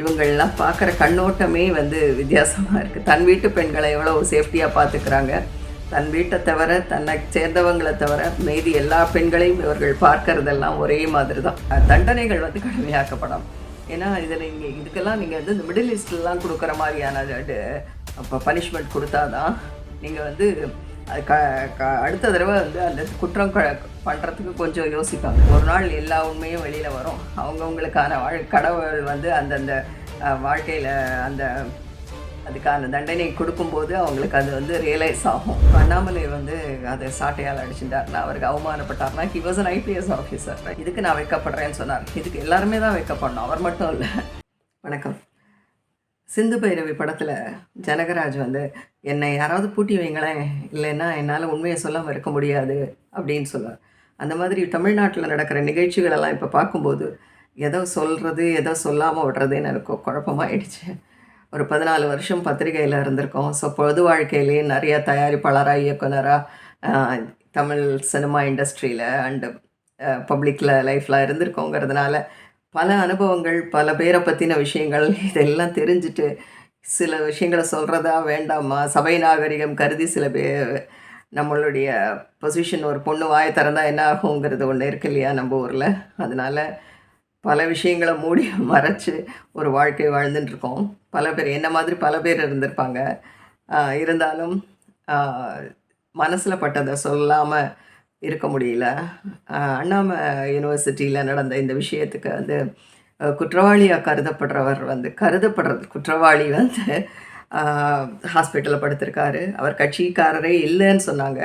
இவங்கள்லாம் பார்க்குற கண்ணோட்டமே வந்து வித்தியாசமாக இருக்குது தன் வீட்டு பெண்களை எவ்வளோ சேஃப்டியாக பார்த்துக்கிறாங்க. தன் வீட்டை தவிர தன்னை சேர்ந்தவங்களை தவிர மீதி எல்லா பெண்களையும் இவர்கள் பார்க்கறதெல்லாம் ஒரே மாதிரி தான் தண்டனைகள் வந்து கடுமையாக்கப்படும். ஏன்னா இதில் இங்கே இதுக்கெல்லாம் நீங்கள் வந்து இந்த மிடில் ஈஸ்ட்லாம் கொடுக்குற மாதிரியான இப்போ பனிஷ்மெண்ட் கொடுத்தாதான் நீங்கள் வந்து அடுத்த தடவை வந்து அந்த குற்றம் க பண்ணுறதுக்கு கொஞ்சம் யோசிப்பாங்க. ஒரு நாள் எல்லா உண்மையும் வெளியில் வரும். அவங்கவுங்களுக்கான வாழ் கடவுள் வந்து அந்தந்த வாழ்க்கையில் அந்த அதுக்கான தண்டனை கொடுக்கும்போது அவங்களுக்கு அது வந்து ரியலைஸ் ஆகும். அண்ணாமலை வந்து அதை சாட்டையால் அடிச்சுட்டார்னா அவருக்கு அவமானப்பட்டார்னா he was an IPS officer இதுக்கு நான் வைக்கப்படுறேன்னு சொன்னார். இதுக்கு எல்லாருமே தான் வைக்கப்படணும். அவர் மட்டும் இல்லை. வணக்கம். சிந்து பைரவி படத்தில் ஜனகராஜ் வந்து என்னை யாராவது பூட்டி வைங்களேன். இல்லைன்னா என்னால் உண்மையை சொல்லாமல் இருக்க முடியாது அப்படின்னு சொல்லுவார். அந்த மாதிரி தமிழ்நாட்டில் நடக்கிற நிகழ்ச்சிகளெல்லாம் இப்போ பார்க்கும்போது எதோ சொல்கிறது எதோ சொல்லாமல் விடுறதுன்னு எனக்கு குழப்பமாயிடுச்சு. ஒரு பதினாலு வருஷம் பத்திரிகையில் இருந்திருக்கோம். ஸோ பொது வாழ்க்கையிலேயே நிறைய தயாரிப்பாளராக இயக்குனராக தமிழ் சினிமா இண்டஸ்ட்ரியில் அண்டு பப்ளிக்கில் லைஃப்பில் இருந்திருக்கோங்கிறதுனால பல அனுபவங்கள் பல பேரை பற்றின விஷயங்கள் இதெல்லாம் தெரிஞ்சுட்டு சில விஷயங்களை சொல்கிறதா வேண்டாமா? சபை நாகரிகம் கருதி சில பேர் நம்மளுடைய பொசிஷன் ஒரு பொண்ணு வாயை திறந்தா என்ன ஆகுங்கிறது ஒன்று இருக்கு இல்லையா நம்ம ஊரில்? அதனால் பல விஷயங்களை மூடி மறைச்சு ஒரு வாழ்க்கை வாழ்ந்துட்டுருக்கோம் பல பேர் என்ன மாதிரி பல பேர் இருந்திருப்பாங்க? இருந்தாலும் மனசில் பட்டதை சொல்லாமல் இருக்க முடியல. ஆஹ் அண்ணாமலை யூனிவர்சிட்டியில் நடந்த இந்த விஷயத்துக்கு வந்து குற்றவாளியாக கருதப்படுறவர் வந்து கருதப்படுறது குற்றவாளி வந்து ஹாஸ்பிட்டலில் படுத்திருக்காரு. அவர் கட்சிக்காரரே இல்லைன்னு சொன்னாங்க.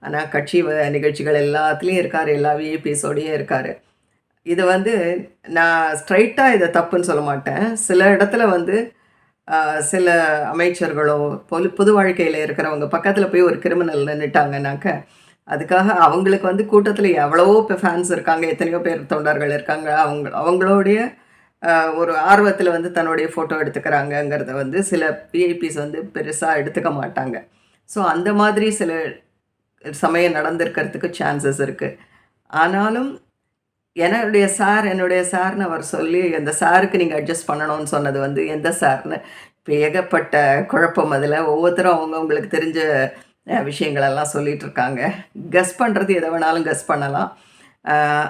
ஆனால் கட்சி நிகழ்ச்சிகள் எல்லாத்துலேயும் இருக்கார். எல்லா விஐபிஸோடையும் இருக்கார். இது வந்து நான் ஸ்ட்ரைட்டாக இதை தப்புன்னு சொல்ல மாட்டேன். சில இடத்துல வந்து சில அமைச்சர்களோ பொது பொது வாழ்க்கையில் இருக்கிறவங்க பக்கத்தில் போய் ஒரு கிரிமினல் நின்றுட்டாங்கனாக்க அதுக்காக அவங்களுக்கு வந்து கூட்டத்தில் எவ்வளவோ இப்போ ஃபேன்ஸ் இருக்காங்க எத்தனையோ பேர் தொண்டர்கள் இருக்காங்க. அவங்க அவங்களுடைய ஒரு ஆர்வத்தில் வந்து தன்னுடைய ஃபோட்டோ எடுத்துக்கிறாங்கங்கிறத வந்து சில பிஐபிஸ் வந்து பெருசாக எடுத்துக்க மாட்டாங்க. ஸோ அந்த மாதிரி சில சமயம் நடந்திருக்கிறதுக்கு சான்சஸ் இருக்குது ஆனாலும் என்னுடைய சார் என்னுடைய சார்னு அவர் சொல்லி அந்த சாருக்கு நீங்கள் அட்ஜஸ்ட் பண்ணணும்னு சொன்னது வந்து எந்த சார்னு இப்போ ஏகப்பட்ட குழப்பம் அதில். ஒவ்வொருத்தரும் அவங்கவுங்களுக்கு தெரிஞ்ச விஷயங்களெல்லாம் சொல்லிட்டு இருக்காங்க கஸ் பண்ணுறது எதை வேணாலும் கஸ் பண்ணலாம்.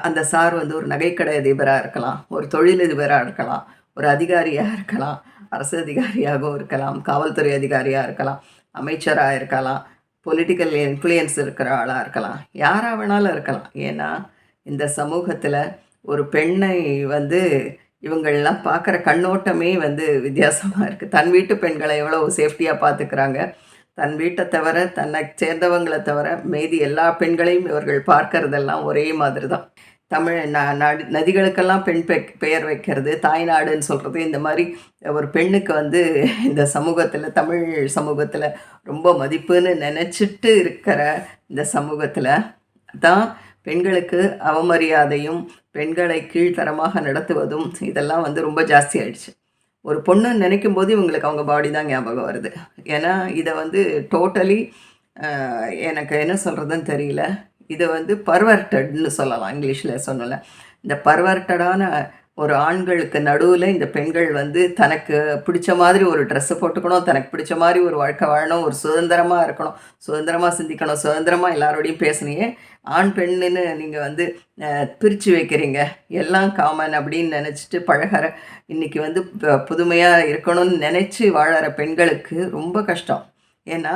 அந்த சார் வந்து ஒரு நகைக்கடை அதிபராக இருக்கலாம் ஒரு தொழிலதிபராக இருக்கலாம் ஒரு அதிகாரியாக இருக்கலாம் அரசு அதிகாரியாகவும் இருக்கலாம் காவல்துறை அதிகாரியாக இருக்கலாம் அமைச்சராக இருக்கலாம் பொலிட்டிக்கல் இன்ஃப்ளூயன்ஸ் இருக்கிற ஆளாக இருக்கலாம் யாராக வேணாலும் இருக்கலாம். ஏன்னா இந்த சமூகத்தில் ஒரு பெண்ணை வந்து இவங்கள்லாம் பார்க்குற கண்ணோட்டமே வந்து வித்தியாசமாக இருக்குது தன் வீட்டு பெண்களை எவ்வளோ சேஃப்டியாக பார்த்துக்கிறாங்க தன் வீட்டை தவிர தன்னை சேர்ந்தவங்களை தவிர மீதி எல்லா பெண்களையும் இவர்கள் பார்க்கறதெல்லாம் ஒரே மாதிரி தான் தமிழ் ந நதிகளுக்கெல்லாம் பெண் பெ பெயர் வைக்கிறது தாய்நாடுன்னு சொல்கிறது இந்த மாதிரி ஒரு பெண்ணுக்கு வந்து இந்த சமூகத்தில் தமிழ் சமூகத்தில் ரொம்ப மதிப்புன்னு நினச்சிட்டு இருக்கிற இந்த சமூகத்தில் தான் பெண்களுக்கு அவமரியாதையும் பெண்களை கீழ்த்தரமாக நடத்துவதும் இதெல்லாம் வந்து ரொம்ப ஜாஸ்தி ஆயிடுச்சு. ஒரு பொண்ணு நினைக்கும் போது இவங்களுக்கு அவங்க பாடி தான் ஞாபகம் வருது. ஏன்னா இதை வந்து டோட்டலி எனக்கு என்ன சொல்கிறதுன்னு தெரியல. இதை வந்து பர்வர்டட்னு சொல்லலாம் இங்கிலீஷில் சொன்னல இந்த பர்வர்டடான ஒரு ஆண்களுக்கு நடுவில் இந்த பெண்கள் வந்து தனக்கு பிடிச்ச மாதிரி ஒரு ட்ரெஸ்ஸை போட்டுக்கணும் தனக்கு பிடிச்ச மாதிரி ஒரு வாழ்க்கை வாழணும் ஒரு சுதந்திரமாக இருக்கணும் சுதந்திரமாக சிந்திக்கணும் சுதந்திரமாக எல்லாரோடையும் பேசுனீங்க. ஆண் பெண்ணுன்னு நீங்கள் வந்து பிரித்து வைக்கிறீங்க. எல்லாம் காமன் அப்படின்னு நினச்சிட்டு பழகிற இன்றைக்கி வந்து புதுமையாக இருக்கணும்னு நினச்சி வாழற பெண்களுக்கு ரொம்ப கஷ்டம். ஏன்னா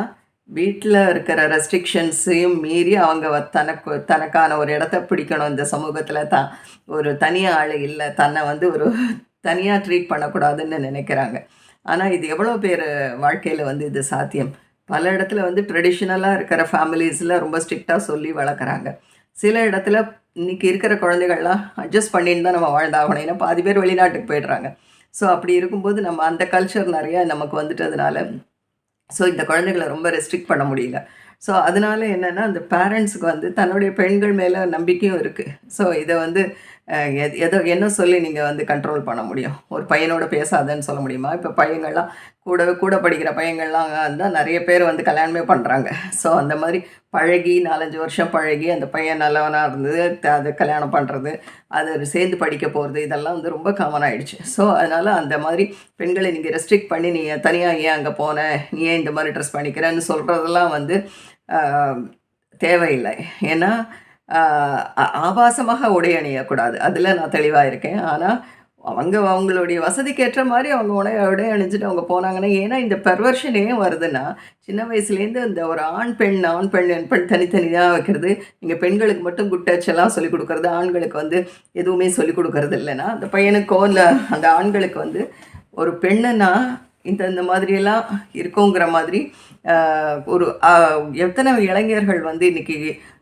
வீட்டில் இருக்கிற ரெஸ்ட்ரிக்ஷன்ஸையும் மீறி அவங்க வ- தனக்கு தனக்கான ஒரு இடத்த பிடிக்கணும். இந்த சமூகத்தில் தான் ஒரு தனியாக ஆள் இல்லை. தன்னை வந்து ஒரு தனியாக ட்ரீட் பண்ணக்கூடாதுன்னு நினைக்கிறாங்க. ஆனால் இது எவ்வளோ பேர் வாழ்க்கையில் வந்து இது சாத்தியம்? பல இடத்துல வந்து ட்ரெடிஷ்னலாக இருக்கிற ஃபேமிலிஸில் ரொம்ப ஸ்ட்ரிக்டாக சொல்லி வளர்க்குறாங்க. சில இடத்துல இன்னைக்கு இருக்கிற குழந்தைகள்லாம் அட்ஜஸ்ட் பண்ணிட்டு தான் நம்ம வாழ்ந்தாகணும். ஏன்னா பாதி பேர் வெளிநாட்டுக்கு போயிடுறாங்க. ஸோ அப்படி இருக்கும்போது நம்ம அந்த கல்ச்சர் நிறையா நமக்கு வந்துட்டதுனால ஸோ இந்த குழந்தைகளை ரொம்ப ரெஸ்ட்ரிக்ட் பண்ண முடியல. ஸோ அதனால என்னென்னா அந்த பேரண்ட்ஸுக்கு வந்து தன்னுடைய பெண்கள் மேலே நம்பிக்கையும் இருக்குது ஸோ இதை வந்து எதோ என்ன சொல்லி நீங்கள் வந்து கண்ட்ரோல் பண்ண முடியும்? ஒரு பையனோட பேசாதன்னு சொல்ல முடியுமா? இப்போ பையங்கள்லாம் கூட கூட படிக்கிற பையங்கள்லாம் இருந்தால் நிறைய பேர் வந்து கல்யாணமே பண்ணுறாங்க ஸோ அந்த மாதிரி பழகி நாலஞ்சு வருஷம் பழகி அந்த பையன் நல்லவனாக இருந்தது அதை அது கல்யாணம் பண்ணுறது அது சேர்ந்து படிக்க போகிறது இதெல்லாம் வந்து ரொம்ப காமன் ஆகிடுச்சு ஸோ அதனால் அந்த மாதிரி பெண்களை நீங்கள் ரெஸ்ட்ரிக்ட் பண்ணி நீ தனியாக ஏன் அங்கே போன? நீ ஏன் இந்த மாதிரி ட்ரெஸ் பண்ணிக்கிறேன்னு சொல்கிறதெல்லாம் வந்து தேவையில்லை. ஏன்னா ஆபாசமாக உடை அணியக்கூடாது. அதில் நான் தெளிவாக இருக்கேன். ஆனால் அவங்க அவங்களுடைய வசதிக்கு ஏற்ற மாதிரி அவங்க உடை உடை அணிஞ்சிட்டு அவங்க போனாங்கன்னா ஏன்னா இந்த பெர்வர்ஷன் ஏன் வருதுன்னா சின்ன வயசுலேருந்து இந்த ஒரு ஆண் பெண் ஆண் பெண் என் பெண் தனித்தனியாக வைக்கிறது நீங்கள் பெண்களுக்கு மட்டும் குட் டச் எல்லாம் சொல்லிக் கொடுக்குறது ஆண்களுக்கு வந்து எதுவுமே சொல்லிக் கொடுக்கறது இல்லைன்னா அந்த பையனுக்கோ இல்லை அந்த ஆண்களுக்கு வந்து ஒரு பெண்ணுன்னா இந்த இந்த மாதிரியெல்லாம் இருக்குங்கிற மாதிரி ஒரு எத்தனை இளைஞர்கள் வந்து இன்னைக்கு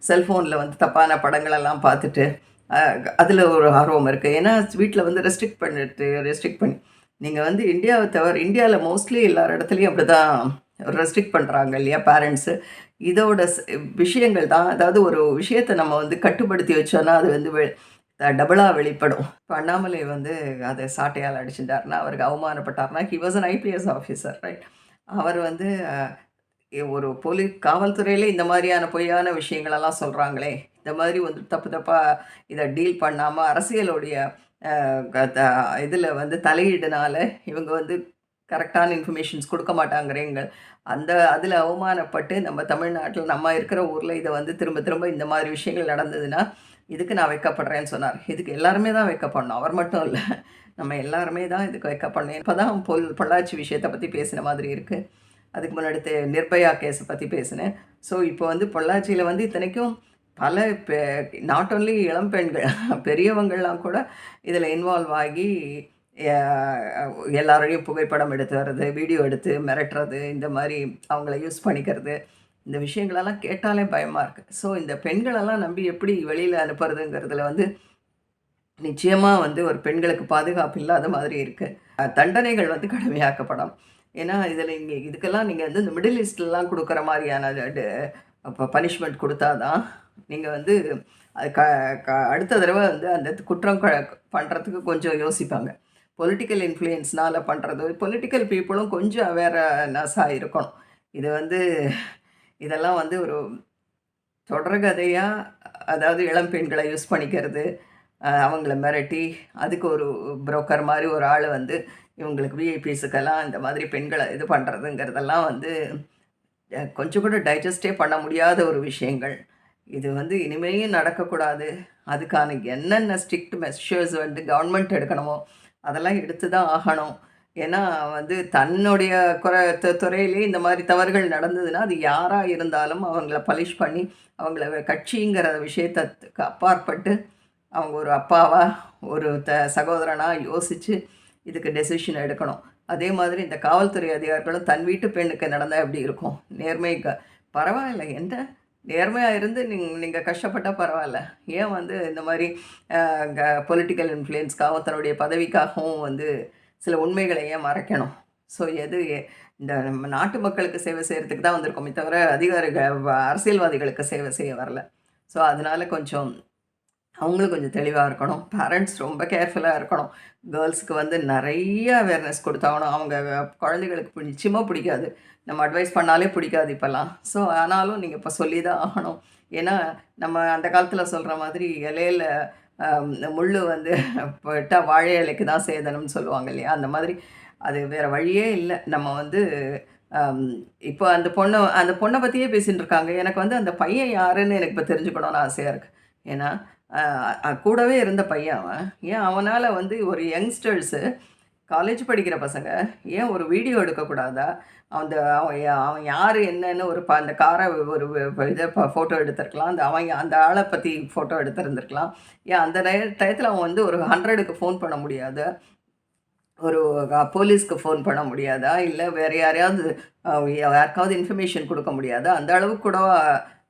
செல்ஃபோனில் வந்து தப்பான படங்களெல்லாம் பார்த்துட்டு அதில் ஒரு ஆர்வம் இருக்குது ஏன்னா வீட்டில் வந்து ரெஸ்ட்ரிக்ட் பண்ணிட்டு ரெஸ்ட்ரிக்ட் பண்ணி நீங்கள் வந்து இந்தியாவை தவிர இந்தியாவில் மோஸ்ட்லி எல்லார் இடத்துலையும் அப்படி தான் ரெஸ்ட்ரிக்ட் பண்ணுறாங்க இல்லையா பேரண்ட்ஸு இதோட விஷயங்கள் தான். அதாவது ஒரு விஷயத்தை நம்ம வந்து கட்டுப்படுத்தி வச்சோன்னா அது வந்து வெ டபுளாக வெளிப்படும். இப்போ அண்ணாமலை வந்து அதை சாட்டையால் அடிச்சுட்டார்னா அவருக்கு அவமானப்பட்டார்னா he was an IPS officer right அவர் வந்து ஒரு போலீ காவல்துறையிலே இந்த மாதிரியான பொய்யான விஷயங்களெல்லாம் சொல்கிறாங்களே இந்த மாதிரி வந்து தப்பு தப்பாக இதை டீல் பண்ணாமல் அரசியலுடைய இதில் வந்து தலையீடுனால இவங்க வந்து கரெக்டான இன்ஃபர்மேஷன்ஸ் கொடுக்க மாட்டாங்கிறீங்க. அந்த அதில் அவமானப்பட்டு நம்ம தமிழ்நாட்டில் நம்ம இருக்கிற ஊரில் இதை வந்து திரும்ப திரும்ப இந்த மாதிரி விஷயங்கள் நடந்ததுன்னா இதுக்கு நான் வைக்கப்படுறேன்னு சொன்னார். இதுக்கு எல்லாருமே தான் வைக்கப்படணும். அவர் மட்டும் இல்லை. நம்ம எல்லாருமே தான் இதுக்கு வைக்கப்படணும். இப்போ தான் பொல் பொள்ளாச்சி விஷயத்தை பற்றி பேசின மாதிரி இருக்குது அதுக்கு முன்னாடி நிர்பயா கேஸை பற்றி பேசினேன். ஸோ இப்போ வந்து பொள்ளாச்சியில் வந்து இத்தனைக்கும் பல நாட் ஒன்லி இளம் பெண்கள் பெரியவங்கள்லாம் கூட இதில் இன்வால்வ் ஆகி அஹ், எல்லாரையும் புகைப்படம் எடுத்து வர்றது வீடியோ எடுத்து மிரட்டுறது இந்த மாதிரி அவங்கள யூஸ் பண்ணிக்கிறது இந்த விஷயங்களெல்லாம் கேட்டாலே பயமாக இருக்குது ஸோ இந்த பெண்களெல்லாம் நம்பி எப்படி வெளியில் அனுப்புறதுங்கிறதுல வந்து நிச்சயமாக வந்து ஒரு பெண்களுக்கு பாதுகாப்பு இல்லாத மாதிரி இருக்குது தண்டனைகள் வந்து கடுமையாக்கப்படும். ஏன்னா இதில் இங்கே இதுக்கெல்லாம் நீங்கள் வந்து இந்த மிடில் ஈஸ்ட்லலாம் கொடுக்குற மாதிரியான பனிஷ்மெண்ட் கொடுத்தா தான் நீங்கள் வந்து அது க க அடுத்த தடவை வந்து அந்த குற்றம் க பண்ணுறதுக்கு கொஞ்சம் யோசிப்பாங்க. பொலிட்டிக்கல் இன்ஃப்ளூயன்ஸ்னால் பண்ணுறது பொலிட்டிக்கல் பீப்புளும் கொஞ்சம் அவேர்னஸாக இருக்கணும். இது வந்து இதெல்லாம் வந்து ஒரு தொடர்கதையாக அதாவது இளம் பெண்களை யூஸ் பண்ணிக்கிறது அவங்கள மிரட்டி அதுக்கு ஒரு புரோக்கர் மாதிரி ஒரு ஆள் வந்து இவங்களுக்கு விஐபிஸுக்கெல்லாம் இந்த மாதிரி பெண்களை இது பண்ணுறதுங்கிறதெல்லாம் வந்து கொஞ்சம் கூட டைஜஸ்டே பண்ண முடியாத ஒரு விஷயங்கள். இது வந்து இனிமேயும் நடக்கக்கூடாது. அதுக்கான என்னென்ன ஸ்ட்ரிக்ட் மெஷர்ஸ் வந்து கவர்மெண்ட் எடுக்கணுமோ அதெல்லாம் எடுத்து தான் ஆகணும். ஏன்னா வந்து தன்னுடைய குறை து- துறையிலே இந்த மாதிரி தவறுகள் நடந்ததுன்னா அது யாராக இருந்தாலும் அவங்கள பலிஷ் பண்ணி அவங்கள கட்சிங்கிற விஷயத்துக்கு அப்பாற்பட்டு அவங்க ஒரு அப்பாவா ஒரு த சகோதரனாக யோசித்து இதுக்கு டெசிஷன் எடுக்கணும். அதே மாதிரி இந்த காவல்துறை அதிகாரிகளும் தன் வீட்டு பெண்ணுக்கு நடந்தால் எப்படி இருக்கும்? நேர்மை க பரவாயில்ல. என்ன நேர்மையாக இருந்து நீங்கள் நீங்கள் கஷ்டப்பட்டால் பரவாயில்ல. ஏன் வந்து இந்த மாதிரி பொலிட்டிக்கல் இன்ஃப்ளூயன்ஸ்க்காகவும் தன்னுடைய பதவிக்காகவும் வந்து சில உண்மைகளை ஏன் மறைக்கணும். ஸோ எது இந்த நம்ம நாட்டு மக்களுக்கு சேவை செய்கிறதுக்கு தான் வந்திருக்கோமே தவிர அதிகாரிகள் வ- அரசியல்வாதிகளுக்கு சேவை செய்ய வரல. ஸோ அதனால கொஞ்சம் அவங்களும் கொஞ்சம் தெளிவாக இருக்கணும். பேரண்ட்ஸ் ரொம்ப கேர்ஃபுல்லாக இருக்கணும். கேர்ள்ஸுக்கு வந்து நிறைய அவேர்னஸ் கொடுத்தாகணும். அவங்க குழந்தைகளுக்கு நிச்சயமாக பிடிக்காது. நம்ம அட்வைஸ் பண்ணாலே பிடிக்காது இப்போல்லாம். ஸோ ஆனாலும் நீங்கள் இப்போ சொல்லி தான் ஆகணும். ஏன்னா நம்ம அந்த காலத்தில் சொல்கிற மாதிரி இலையில் முள் வந்து போயிட்டால் வாழை இலைக்கு தான் சேதனம்னு சொல்லுவாங்க இல்லையா? அந்த மாதிரி அது வேறு வழியே இல்லை. நம்ம வந்து இப்போ அந்த பொண்ணை அந்த பொண்ணை பற்றியே பேசிகிட்டு இருக்காங்க. எனக்கு வந்து அந்த பையன் யாருன்னு எனக்கு இப்போ தெரிஞ்சுக்கணும்னு ஆசையாக இருக்குது ஏன்னா கூடவே இருந்த பையன் அவன். ஏன் அவனால் வந்து ஒரு யங்ஸ்டர்ஸு காலேஜ் படிக்கிற பசங்க ஏன் ஒரு வீடியோ எடுக்கக்கூடாதா? அந்த அவன் அவன் யார் என்னன்னு ஒரு ப அந்த காரை ஒரு இதை ஃபோட்டோ எடுத்திருக்கலாம். அந்த அவன் அந்த ஆளை பற்றி ஃபோட்டோ எடுத்திருந்துருக்கலாம். ஏன் அந்த டயத்தில் அவன் வந்து ஒரு ஹண்ட்ரடுக்கு ஃபோன் பண்ண முடியாது. ஒரு போலீஸ்க்கு ஃபோன் பண்ண முடியாதா? இல்லை வேறு யாரையாவது யாருக்காவது இன்ஃபர்மேஷன் கொடுக்க முடியாதா? அந்த அளவுக்கு கூட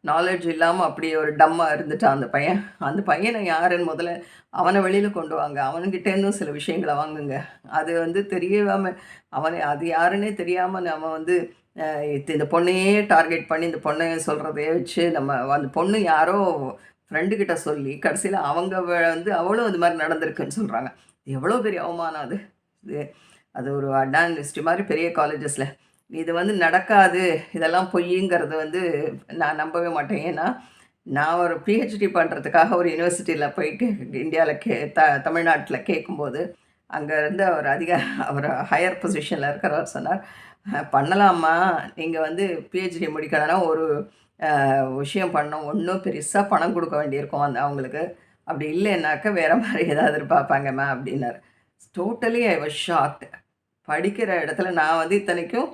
நாலேஜ் இல்லாமல் அப்படி ஒரு டம்மாக இருந்துட்டான் அந்த பையன். அந்த பையனை யாருன்னு முதல்ல அவனை வெளியில் கொண்டு வாங்க. அவன்கிட்டேருந்தும் சில விஷயங்களை வாங்குங்க. அது வந்து தெரியாமல் அவனை அது யாருன்னே தெரியாமல் நம்ம வந்து இந்த பொண்ணையே டார்கெட் பண்ணி இந்த பொண்ணை சொல்கிறதையே வச்சு நம்ம அந்த பொண்ணு யாரோ ஃப்ரெண்டுக்கிட்ட சொல்லி கடைசியில் அவங்க வந்து அவளும் இது மாதிரி நடந்திருக்குன்னு சொல்கிறாங்க எவ்வளோ பெரிய அவமானம் அது. இது அது ஒரு அட்வான்ஸ்டி மாதிரி பெரிய காலேஜஸில் இது வந்து நடக்காது. இதெல்லாம் பொய்யுங்கிறது வந்து நான் நம்பவே மாட்டேன். ஏன்னா நான் ஒரு பிஹெச்டி பண்ணுறதுக்காக ஒரு யூனிவர்சிட்டியில் போயிட்டு இந்தியாவில் கே த தமிழ்நாட்டில் கேட்கும்போது அங்கே இருந்து அவர் அதிக அவர் ஹையர் பொசிஷனில் இருக்கிறவர் சொன்னார். பண்ணலாமா? நீங்கள் வந்து பிஹெச்டி முடிக்கணும்னா ஒரு விஷயம் பண்ணோம் ஒன்றும் பெருசாக பணம் கொடுக்க வேண்டியிருக்கும் அந்த அவங்களுக்கு. அப்படி இல்லைன்னாக்கா வேறு மாதிரி ஏதாவது எதிர்பார்ப்பாங்க ma'am totally I was shocked படிக்கிற இடத்துல நான் வந்து இத்தனைக்கும்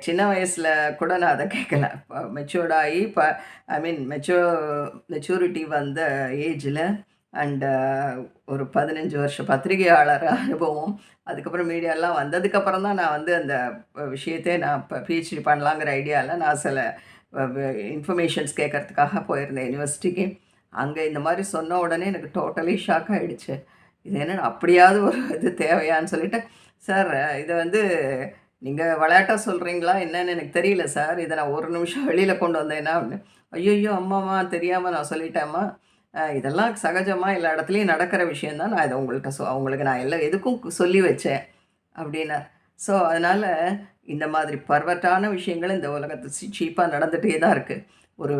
சின்ன வயசில் கூட நான் அதை கேட்கல இப்போ மெச்சூர்டாகி இப்போ ஐ மீன் மெச்சூ மெச்சூரிட்டி வந்த ஏஜில் அண்டு ஒரு பதினஞ்சு வருஷம் பத்திரிகையாளர் அனுபவம் அதுக்கப்புறம் மீடியாலாம் வந்ததுக்கப்புறம் தான் நான் வந்து அந்த விஷயத்தை நான் இப்போ பிஹெச்டி பண்ணலாங்கிற ஐடியாவில் நான் சில இன்ஃபர்மேஷன்ஸ் கேட்கறதுக்காக போயிருந்தேன் யூனிவர்சிட்டிக்கு அங்கே இந்த மாதிரி சொன்ன உடனே எனக்கு டோட்டலி ஷாக் ஆகிடுச்சு இது என்ன அப்படியாவது ஒரு இது தேவையான்னு சொல்லிட்டு சார் இதை வந்து நீங்கள் விளையாட்டாக சொல்கிறீங்களா என்னன்னு எனக்கு தெரியல சார். இதை நான் ஒரு நிமிஷம் வெளியில் கொண்டு வந்தேன்னா அப்படின்னு. ஐயோ அம்மாம்மா தெரியாமல் நான் சொல்லிட்டேம்மா. இதெல்லாம் சகஜமாக எல்லா இடத்துலையும் நடக்கிற விஷயந்தான் நான் இதை உங்கள்கிட்ட சொ அவங்களுக்கு நான் எல்லாம் எதுக்கும் சொல்லி வச்சேன் அப்படின்னா. ஸோ அதனால் இந்த மாதிரி பர்வட்டான விஷயங்கள் இந்த உலகத்து சீப்பாக நடந்துகிட்டே தான் இருக்குது ஒரு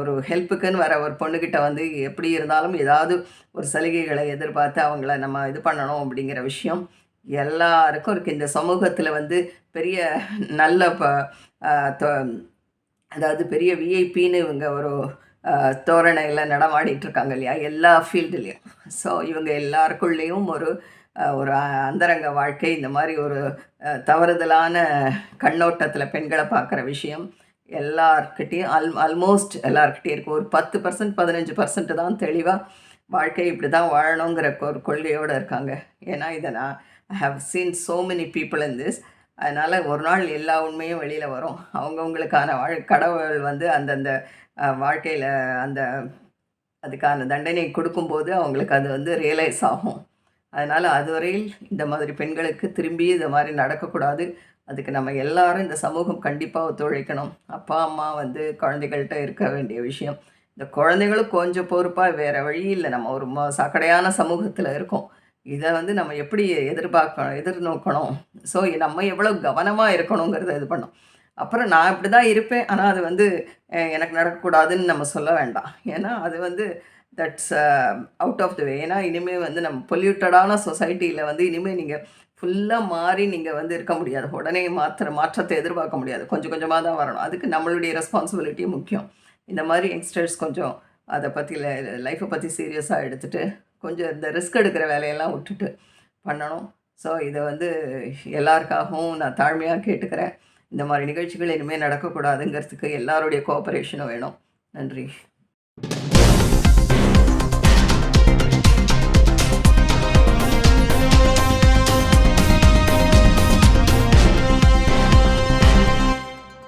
ஒரு ஹெல்ப்புக்குன்னு வர ஒரு பொண்ணுக்கிட்ட வந்து எப்படி இருந்தாலும் ஏதாவது ஒரு சலுகைகளை எதிர்பார்த்து அவங்கள நம்ம இது பண்ணணும் அப்படிங்கிற விஷயம். எல்லாருக்கும் இருக்குது இந்த சமூகத்தில் வந்து பெரிய நல்ல ப தொ- அதாவது பெரிய விஐபின்னு இவங்க ஒரு தோரணையில் நடமாடிட்டு இருக்காங்க இல்லையா? எல்லா ஃபீல்டுலேயும். ஸோ இவங்க எல்லாருக்குள்ளேயும் ஒரு ஒரு அந்தரங்க வாழ்க்கை இந்த மாதிரி ஒரு தவறுதலான கண்ணோட்டத்தில் பெண்களை பார்க்குற விஷயம் எல்லார்கிட்டேயும் அல் ஆல்மோஸ்ட் எல்லார்கிட்டேயும் இருக்கும் ஒரு பத்து பர்சன்ட் பதினஞ்சு பர்சன்ட் தான் தெளிவாக வாழ்க்கை இப்படி தான் வாழணுங்கிற ஒரு கொள்கையோடு இருக்காங்க. ஏன்னா இதை நான் I have seen so many people in this அதனால் ஒரு நாள் எல்லா உண்மையும் வெளியில் வரும். அவங்கவுங்களுக்கான வாழ் கடவுள் வந்து அந்தந்த வாழ்க்கையில் அந்த அதுக்கான தண்டனை கொடுக்கும்போது அவங்களுக்கு அது வந்து ரியலைஸ் ஆகும். அதனால் அதுவரையில் இந்த மாதிரி பெண்களுக்கு திரும்பி இந்த மாதிரி நடக்கக்கூடாது. அதுக்கு நம்ம எல்லாரும் இந்த சமூகம் கண்டிப்பாக ஒத்துழைக்கணும். அப்பா அம்மா வந்து குழந்தைகள்கிட்ட இருக்க வேண்டிய விஷயம். இந்த குழந்தைகளும் கொஞ்சம் பொறுப்பாக வேறு வழி இல்லை. நம்ம ஒரு ம சக்கடையான சமூகத்தில் இருக்கோம். இதை வந்து நம்ம எப்படி எதிர்பார்க்கணும் எதிர்நோக்கணும்? ஸோ நம்ம எவ்வளோ கவனமாக இருக்கணுங்கிறத இது பண்ணோம். அப்புறம் நான் இப்படி தான் இருப்பேன். ஆனால் அது வந்து எனக்கு நடக்கக்கூடாதுன்னு நம்ம சொல்ல வேண்டாம். ஏன்னா அது வந்து that's out of the way ஏன்னா இனிமேல் வந்து நம்ம பொல்யூட்டடான சொசைட்டியில் வந்து இனிமேல் நீங்கள் ஃபுல்லாக மாறி நீங்கள் வந்து இருக்க முடியாது. உடனே மாற்ற மாற்றத்தை எதிர்பார்க்க முடியாது. கொஞ்சம் கொஞ்சமாக தான் வரணும். அதுக்கு நம்மளுடைய ரெஸ்பான்சிபிலிட்டி முக்கியம். இந்த மாதிரி யங்ஸ்டர்ஸ் கொஞ்சம் அதை பற்றி லைஃப்பை பற்றி சீரியஸாக எடுத்துகிட்டு கொஞ்சம் இந்த ரிஸ்க் எடுக்கிற வேலையெல்லாம் விட்டுட்டு பண்ணணும். ஸோ இதை வந்து எல்லாருக்காகவும் நான் தாழ்மையாக கேட்டுக்கிறேன். இந்த மாதிரி நிகழ்ச்சிகள் இனிமேல் நடக்கக்கூடாதுங்கிறதுக்கு எல்லாருடைய கோஆப்ரேஷனும் வேணும். நன்றி.